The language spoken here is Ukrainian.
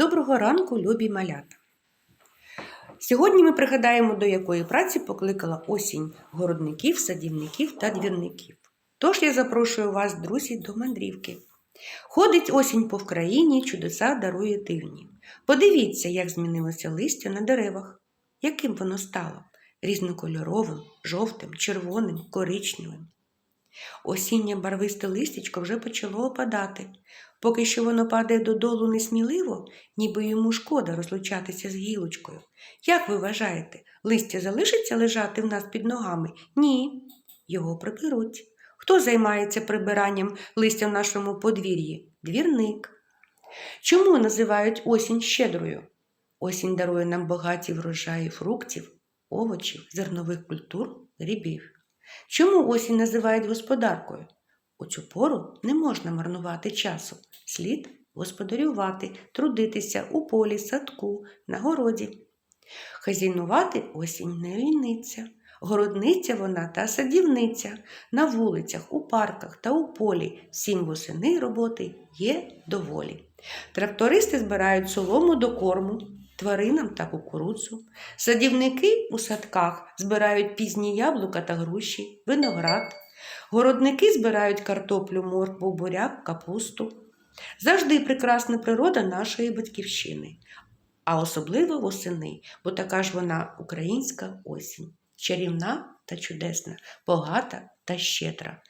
Доброго ранку, любі малята! Сьогодні ми пригадаємо, до якої праці покликала осінь городників, садівників та двірників. Тож я запрошую вас, друзі, до мандрівки. Ходить осінь по Вкраїні, чудеса дарує дивні. Подивіться, як змінилося листя на деревах. Яким воно стало? Різнокольоровим, жовтим, червоним, коричневим. Осіннє барвисте листячко вже почало опадати. Поки що воно падає додолу несміливо, ніби йому шкода розлучатися з гілочкою. Як ви вважаєте, листя залишиться лежати в нас під ногами? Ні. Його приберуть. Хто займається прибиранням листя в нашому подвір'ї? Двірник. Чому називають осінь щедрою? Осінь дарує нам багаті врожаї фруктів, овочів, зернових культур, грибів. Чому осінь називають господаркою? У цю пору не можна марнувати часу. Слід господарювати, трудитися у полі, садку, на городі. Хазяйнувати осінь не ліниться. Городниця вона та садівниця. На вулицях, у парках та у полі всім восени роботи є доволі. Трактористи збирають солому до корму, тваринам та кукурудзу. Садівники у садках збирають пізні яблука та груші, виноград. Городники збирають картоплю, моркву, буряк, капусту. Завжди прекрасна природа нашої батьківщини, а особливо восени, бо така ж вона українська осінь, чарівна та чудесна, багата та щедра.